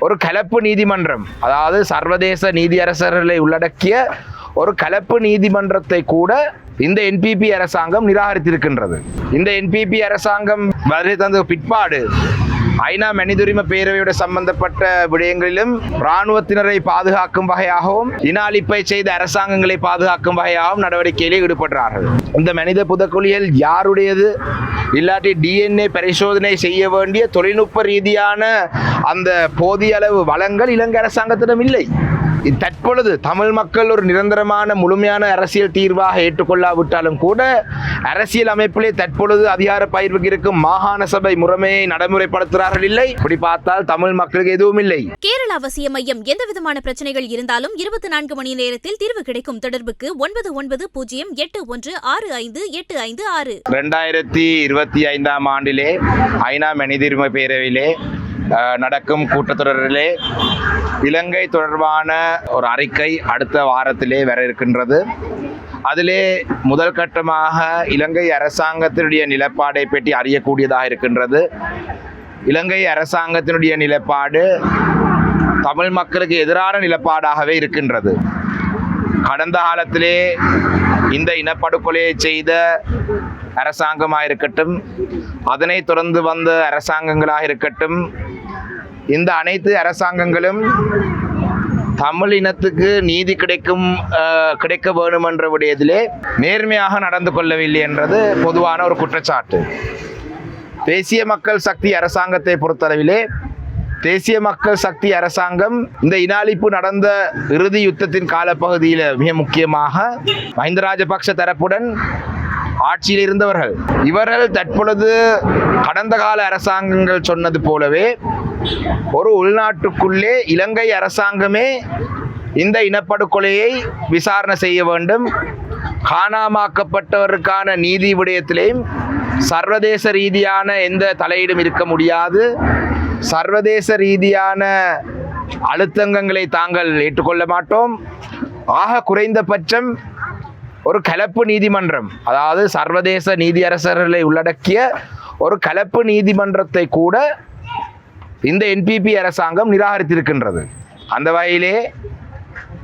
ஒரு கலப்பு நீதிமன்றம் அதாவது சர்வதேச நீதியரசர்களை உள்ளடக்கிய ஒரு கலப்பு நீதிமன்றத்தை கூட இந்த என்பிபி அரசாங்கம் நிராகரித்திருக்கின்றது. இந்த என்பிபி அரசாங்கம் வருகை தந்த பிற்பாடு ஐநா மனிதுரிம பேரவையோட சம்பந்தப்பட்ட விடயங்களிலும் இராணுவத்தினரை பாதுகாக்கும் வகையாகவும் இன அழிப்பை செய்த அரசாங்கங்களை பாதுகாக்கும் வகையாகவும் நடவடிக்கையிலே ஈடுபடுறார்கள் இந்த மனித புதக்குழிகள் யாருடையது? இல்லாட்டி டிஎன்ஏ பரிசோதனை செய்ய வேண்டிய தொழில்நுட்ப ரீதியான அந்த போதிய அளவு வளங்கள் இலங்கை அரசாங்கத்திடம் இல்லை. தற்பொழுது தமிழ் மக்கள் ஒரு நிரந்தரமான முழுமையான அரசியல் தீர்வாக ஏற்றுக்கொள்ளாவிட்டாலும் கூட அரசியல் அமைப்பிலே தற்பொழுது அதிகார பயிர்வுக்கு இருக்கும் மாகாண சபை முறைமையை நடைமுறைப்படுத்துகிறார்கள் இல்லை. இப்படி பார்த்தால் தமிழ் மக்களுக்கு எதுவும் இல்லை. கேரள அவசிய மையம் எந்த விதமான பிரச்சனைகள் இருந்தாலும் இருபத்தி நான்கு மணி நேரத்தில் தீர்வு கிடைக்கும் தொடர்புக்கு ஒன்பது ஒன்பது பூஜ்ஜியம் எட்டு ஒன்று ஆறு ஐந்து எட்டு ஐந்து ஆறு. ரெண்டாயிரத்தி இருபத்தி ஐந்தாம் ஆண்டிலே ஐநா மனிதுரிமை பேரவையிலே நடக்கும் கூட்டத்தொடரிலே இலங்கை தொடர்பான ஒரு அறிக்கை அடுத்த வாரத்திலே வர இருக்கின்றது. அதிலே முதல் கட்டமாக இலங்கை அரசாங்கத்தினுடைய நிலப்பாடை பற்றி அறியக்கூடியதாக இருக்கின்றது. இலங்கை அரசாங்கத்தினுடைய நிலப்பாடு தமிழ் மக்களுக்கு எதிரான நிலப்பாடாகவே இருக்கின்றது. கடந்த காலத்திலே இந்த இனப்படுகொலையை செய்த அரசாங்கமாக இருக்கட்டும் அதனை தொடர்ந்து வந்த அரசாங்கங்களாக இருக்கட்டும் இந்த அனைத்து அரசாங்கங்களும் தமிழ் இனத்துக்கு நீதி கிடைக்கும் கிடைக்க வேணும் என்ற விடயத்திலே நேர்மையாக நடந்து கொள்ளவில்லை என்றது பொதுவான ஒரு குற்றச்சாட்டு. தேசிய மக்கள் சக்தி அரசாங்கத்தை பொறுத்தளவிலே தேசிய மக்கள் சக்தி அரசாங்கம் இந்த இனாலிப்பு நடந்த இறுதி யுத்தத்தின் காலப்பகுதியில் மிக முக்கியமாக மஹிந்த ராஜபக்ஷ தரப்புடன் ஆட்சியில் இருந்தவர்கள். இவர்கள் தற்பொழுது கடந்த கால அரசாங்கங்கள் சொன்னது போலவே ஒரு உள்நாட்டுக்குள்ளே இலங்கை அரசாங்கமே இந்த இனப்படுகொலையை விசாரணை செய்ய வேண்டும். காணாமாக்கப்பட்டவருக்கான நீதி விடயத்திலேயும் சர்வதேச ரீதியான எந்த தலையீடும் இருக்க முடியாது. சர்வதேச ரீதியான அழுத்தங்களை தாங்கள் ஏற்றுக்கொள்ள மாட்டோம். ஆக குறைந்தபட்சம் ஒரு கலப்பு நீதிமன்றம் அதாவது சர்வதேச நீதியரசர்களை உள்ளடக்கிய ஒரு கலப்பு நீதிமன்றத்தை கூட இந்த என்பிபி அரசாங்கம் நிராகரித்திருக்கின்றது. அந்த வகையிலே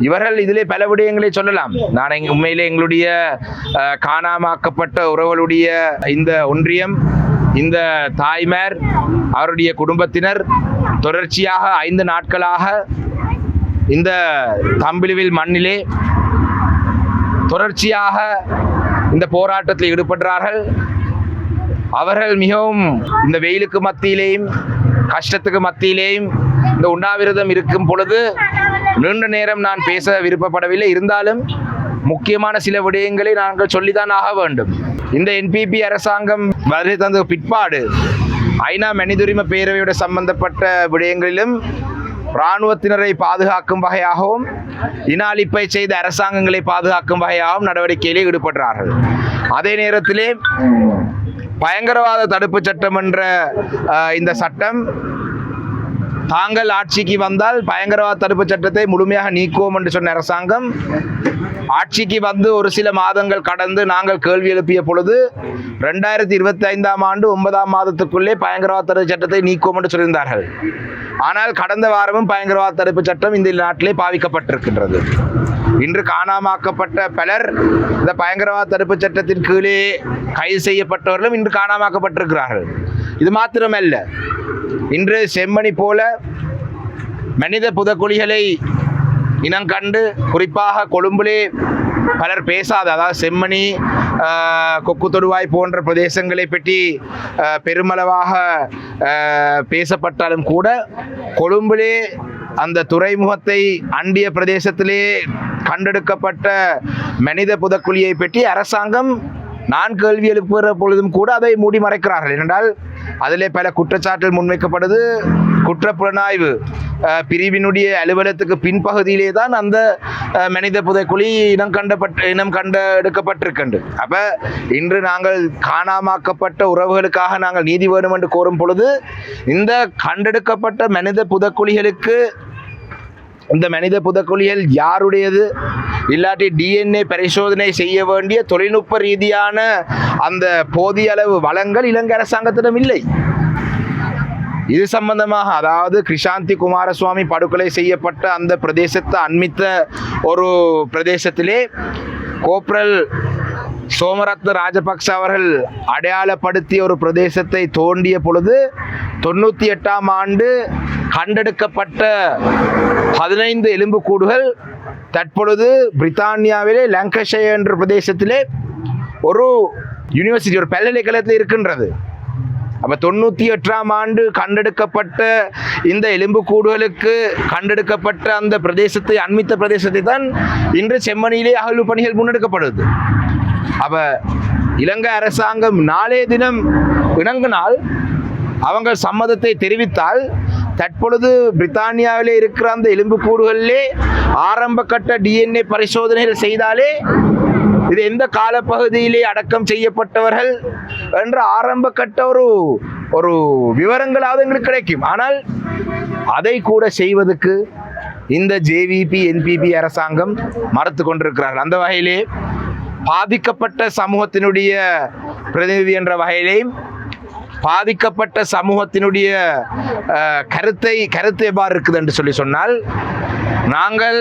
இவர்கள் இதிலே பல விடயங்களை சொல்லலாம். நான் உண்மையிலே எங்களுடைய காணாமாக்கப்பட்ட உறவுகளுடைய இந்த ஒன்றியம் இந்த தாய்மார் அவருடைய குடும்பத்தினர் தொடர்ச்சியாக ஐந்து நாட்களாக இந்த தம்பிலுவில் மண்ணிலே தொடர்ச்சியாக இந்த போராட்டத்தில் ஈடுபடுறார்கள் அவர்கள் மிகவும் இந்த வெயிலுக்கு மத்தியிலேயும் கஷ்டத்துக்கு மத்தியிலேயும் இந்த உண்ணாவிரதம் இருக்கும் பொழுது நீண்ட நேரம் நான் பேச விருப்பப்படவில்லை. இருந்தாலும் முக்கியமான சில விடயங்களை நாங்கள் சொல்லித்தான் ஆக வேண்டும். இந்த என்பிபி அரசாங்கம் வருகை தந்த பிற்பாடு ஐநா மனிதுரிமை பேரவையோட சம்பந்தப்பட்ட விடயங்களிலும் இராணுவத்தினரை பாதுகாக்கும் வகையாகவும் இன செய்த அரசாங்கங்களை பாதுகாக்கும் வகையாகவும் நடவடிக்கையிலே ஈடுபடுறார்கள் அதே நேரத்திலே பயங்கரவாத தடுப்பு சட்டம் என்ற இந்த சட்டம் தாங்கள் ஆட்சிக்கு வந்தால் பயங்கரவாத தடுப்பு சட்டத்தை முழுமையாக நீக்குவோம் என்று சொன்ன அரசாங்கம் ஆட்சிக்கு வந்து ஒரு சில மாதங்கள் கடந்து நாங்கள் கேள்வி எழுப்பிய பொழுது ரெண்டாயிரத்தி இருபத்தி ஐந்தாம் ஆண்டு ஒன்பதாம் மாதத்துக்குள்ளே பயங்கரவாத தடுப்பு சட்டத்தை நீக்குவோம் என்று சொல்லியிருந்தார்கள். ஆனால் கடந்த வாரமும் பயங்கரவாத தடுப்பு சட்டம் இந்த நாட்டிலே பாவிக்கப்பட்டிருக்கின்றது. இன்று காணாமாக்கப்பட்ட பலர் இந்த பயங்கரவாத தடுப்பு சட்டத்தின் கீழே கைது செய்யப்பட்டவர்களும் இன்று காணாமாக்கப்பட்டிருக்கிறார்கள். இது மாத்திரமல்ல. இன்று செம்மணி போல மனித புதக்குழிகளை இனங்கண்டு குறிப்பாக கொழும்பிலே பலர் பேசாத அதாவது செம்மணி கொக்கு தொடுவாய் போன்ற பிரதேசங்களை பற்றி பெருமளவாக பேசப்பட்டாலும் கூட கொழும்பிலே அந்த துறைமுகத்தை அண்டிய பிரதேசத்திலே கண்டெடுக்கப்பட்ட மனித புதக்குழியை பற்றி அரசாங்கம் நான் கேள்வி எழுப்புகிற பொழுதும் கூட அதை மூடி மறைக்கிறார்கள். ஏனென்றால் அதிலே பல குற்றச்சாட்டுகள் முன்வைக்கப்படுது. குற்றப்புலனாய்வு பிரிவினுடைய அலுவலகத்துக்கு பின்பகுதியிலே தான் அந்த மனித புதைக்குழி இனம் கண்டப்பட்டு இனம் கண்டெடுக்கப்பட்டிருக்கின்றது. அப்ப இன்று நாங்கள் காணாமாக்கப்பட்ட உறவுகளுக்காக நாங்கள் நீதி வேணும் என்று கோரும் பொழுது இந்த கண்டெடுக்கப்பட்ட மனித புதைக்குழிகளுக்கு இந்த மனித புதக்குழிகள் யாருடையது? இல்லாட்டி டிஎன்ஏ பரிசோதனை செய்ய வேண்டிய தொழில்நுட்ப ரீதியான அந்த போதிய அளவு வளங்கள் இலங்கை அரசாங்கத்திடம் இல்லை. இது சம்பந்தமாக அதாவது கிருஷாந்தி குமாரசுவாமி படுகொலை செய்யப்பட்ட அந்த பிரதேசத்தை அண்மித்த ஒரு பிரதேசத்திலே கோப்ரல் சோமரத்ன ராஜபக்ச அவர்கள் அடையாளப்படுத்திய ஒரு பிரதேசத்தை தோண்டிய பொழுது தொண்ணூற்றி எட்டாம் ஆண்டு கண்டெடுக்கப்பட்ட பதினைந்து எலும்புக்கூடுகள் தற்பொழுது பிரித்தானியாவிலே லங்கஷயர் என்ற பிரதேசத்திலே ஒரு யூனிவர்சிட்டி ஒரு பல்கலைக்கழகத்தில் இருக்கின்றது. அப்போ தொண்ணூற்றி எட்டாம் ஆண்டு கண்டெடுக்கப்பட்ட இந்த எலும்புக்கூடுகளுக்கு கண்டெடுக்கப்பட்ட அந்த பிரதேசத்தை அண்மித்த பிரதேசத்தை தான் இன்று செம்மணியிலே அகழ்வு பணிகள் முன்னெடுக்கப்படுது. அப்போ இலங்கை அரசாங்கம் நாளே தினம் இணங்கினால் அவங்க சம்மதத்தை தெரிவித்தால் தற்பொழுது பிரித்தானியாவில் இருக்கிற அந்த எலும்புக்கூடுகளிலே ஆரம்ப கட்ட டிஎன்ஏ பரிசோதனைகள் செய்தாலே இது எந்த காலப்பகுதியிலே அடக்கம் செய்யப்பட்டவர்கள் என்ற ஆரம்ப கட்ட ஒரு ஒரு விவரங்களாவது எங்களுக்கு கிடைக்கும். ஆனால் அதை கூட செய்வதற்கு இந்த ஜேவிபி என்பிபி அரசாங்கம் மறுத்து கொண்டிருக்கிறார்கள். அந்த வகையிலே பாதிக்கப்பட்ட சமூகத்தினுடைய பிரதிநிதி என்ற வகையிலேயும் பாதிக்கப்பட்ட சமூகத்தினுடைய கருத்தை கருத்து எவ்வாறு இருக்குது என்று சொல்லி சொன்னால் நாங்கள்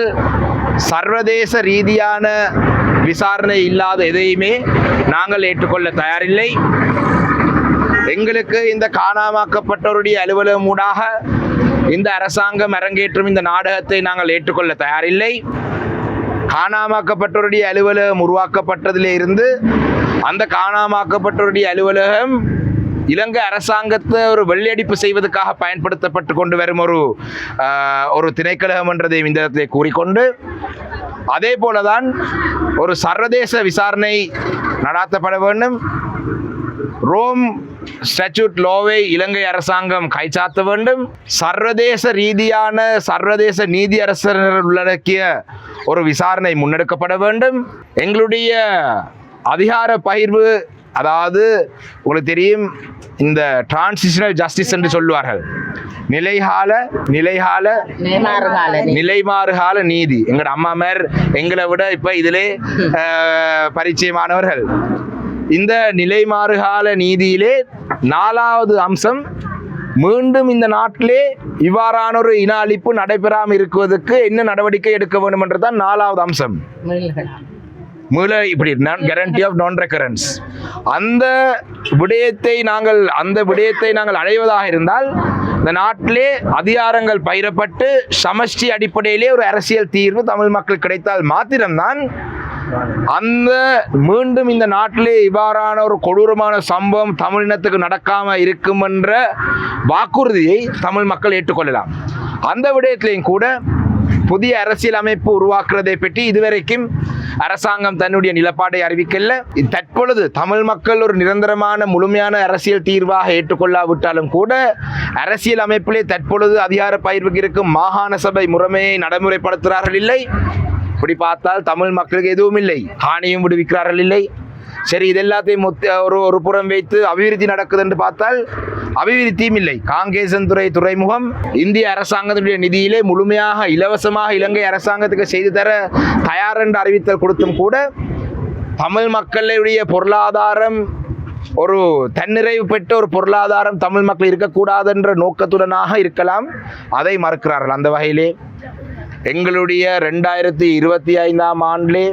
சர்வதேச ரீதியான விசாரணை இல்லாத எதையுமே நாங்கள் ஏற்றுக்கொள்ள தயாரில்லை. எங்களுக்கு இந்த காணாமாக்கப்பட்டோருடைய அலுவலகம் ஊடாக இந்த அரசாங்கம் அரங்கேற்றும் இந்த நாடகத்தை நாங்கள் ஏற்றுக்கொள்ள தயாரில்லை. காணாமாக்கப்பட்டோருடைய அலுவலகம் உருவாக்கப்பட்டதிலே இருந்து அந்த காணாமாக்கப்பட்டோருடைய அலுவலகம் இலங்கை அரசாங்கத்தை ஒரு வெள்ளையடிப்பு செய்வதற்காக பயன்படுத்தப்பட்டு கொண்டு வரும் ஒரு ஒரு திணைக்கழகம் என்றதை இந்த இடத்திலே கூறிக்கொண்டு அதே போலதான் ஒரு சர்வதேச விசாரணை நடாத்தப்பட வேண்டும். ரோம் ஸ்டாச்சூட் லோவை இலங்கை அரசாங்கம் கைச்சாத்த வேண்டும். சர்வதேச ரீதியான சர்வதேச நீதியரசர்கள் உள்ளடக்கிய ஒரு விசாரணை முன்னெடுக்கப்பட வேண்டும். எங்களுடைய அதிகார பகிர்வு அதாவது உங்களுக்கு தெரியும் இந்த டிரான்சிஷனல் ஜஸ்டிஸ் என்று சொல்லுவார்கள் நிலைகால நிலைகால. நிலைமாறுகால நீதி எங்களோட அம்மா மேர் எங்களை விட இப்ப இதிலே பரிச்சயமானவர்கள் இந்த நிலைமாறுகால நீதியிலே நாலாவது அம்சம் மீண்டும் இந்த நாட்டிலே இவ்வாறான ஒரு இன அழிப்பு நடைபெறாமல் இருக்குவதற்கு என்ன நடவடிக்கை எடுக்க வேண்டும் என்றுதான் நாலாவது அம்சம். மீள இப்படி கேரண்டி ஆஃப் நான் ரெக்கரன்ஸ் அந்த விடயத்தை நாங்கள் அந்த விடயத்தை நாங்கள் அடைவதாக இருந்தால் இந்த நாட்டிலே அதிகாரங்கள் பயிரப்பட்டு சமஷ்டி அடிப்படையிலே ஒரு அரசியல் தீர்வு தமிழ் மக்கள் கிடைத்தால் மாத்திரம்தான் அந்த மீண்டும் இந்த நாட்டிலே இவ்வாறான ஒரு கொடூரமான சம்பவம் தமிழினத்துக்கு நடக்காம இருக்கும் என்ற வாக்குறுதியை தமிழ் மக்கள் ஏற்றுக்கொள்ளலாம். அந்த விடயத்திலையும் கூட புதிய அரசியல் அமைப்பு உருவாக்குறதை பற்றி இதுவரைக்கும் அரசாங்கம் தன்னுடைய நிலப்பாடை அறிவிக்கல. தற்பொழுது தமிழ் மக்கள் ஒரு நிரந்தரமான முழுமையான அரசியல் தீர்வாக ஏற்றுக்கொள்ளாவிட்டாலும் கூட அரசியல் அமைப்பிலே தற்பொழுது அதிகார பயிர்வுக்கு இருக்கும் மாகாண சபை முறைமையை நடைமுறைப்படுத்துகிறார்கள் இல்லை. இப்படி பார்த்தால் தமிழ் மக்களுக்கு எதுவும் இல்லை. காணியும் விடுவிக்கிறார்கள் இல்லை. சரி இது எல்லாத்தையும் மொத்த ஒரு ஒரு புறம் வைத்து அபிவிருத்தி நடக்குது என்று பார்த்தால் அபிவிருத்தியும் இல்லை. காங்கேசன்துறை துறைமுகம் இந்திய அரசாங்கத்தினுடைய நிதியிலே முழுமையாக இலவசமாக இலங்கை அரசாங்கத்துக்கு செய்து தர தயார் என்று அறிவித்தல் கொடுத்தும் கூட தமிழ் மக்களுடைய பொருளாதாரம் ஒரு தன்னிறைவு பெற்ற ஒரு பொருளாதாரம் தமிழ் மக்கள் இருக்கக்கூடாது என்ற நோக்கத்துடனாக இருக்கலாம். அதை மறுக்கிறார்கள் அந்த வகையிலே. எங்களுடைய ரெண்டாயிரத்தி இருபத்தி ஐந்தாம் ஆண்டிலே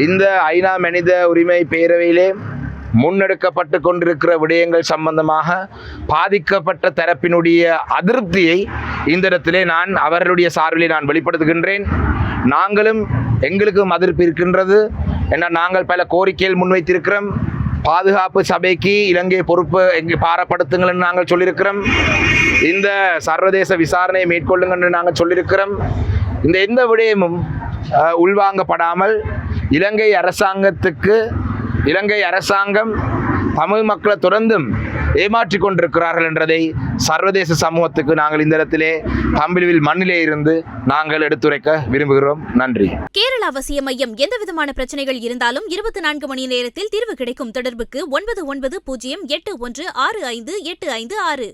இந்த ஐநா மனித உரிமை பேரவையிலே முன்னெடுக்கப்பட்டு கொண்டிருக்கிற விடயங்கள் சம்பந்தமாக பாதிக்கப்பட்ட தரப்பினுடைய அதிருப்தியை இந்த இடத்திலே நான் அவர்களுடைய சார்பிலே நான் வெளிப்படுத்துகின்றேன். நாங்களும் எங்களுக்கும் அதிருப்தி இருக்கின்றது. ஏன்னா நாங்கள் பல கோரிக்கைகள் முன்வைத்திருக்கிறோம். பாதுகாப்பு சபைக்கு இலங்கை பொறுப்பு எங்கே பாரப்படுத்துங்கள்னு நாங்கள் சொல்லியிருக்கிறோம். இந்த சர்வதேச விசாரணையை மேற்கொள்ளுங்கள் நாங்கள் சொல்லியிருக்கிறோம். இந்த எந்த விடயமும் உள்வாங்கப்படாமல் இலங்கை அரசாங்கத்துக்கு இலங்கை அரசாங்கம் தமிழ் மக்களை தொடர்ந்தும் ஏமாற்றி கொண்டிருக்கிறார்கள் என்றதை சர்வதேச சமூகத்துக்கு நாங்கள் இந்த இடத்திலே தம்பிலுவில் மண்ணிலே இருந்து நாங்கள் எடுத்துரைக்க விரும்புகிறோம். நன்றி. கேரள அவசிய மையம் எந்த விதமான பிரச்சனைகள் இருந்தாலும் இருபத்தி நான்கு மணி நேரத்தில் தீர்வு கிடைக்கும் தொடர்புக்கு ஒன்பது ஒன்பது பூஜ்ஜியம் எட்டு ஒன்று ஆறு ஐந்து எட்டு ஐந்து ஆறு.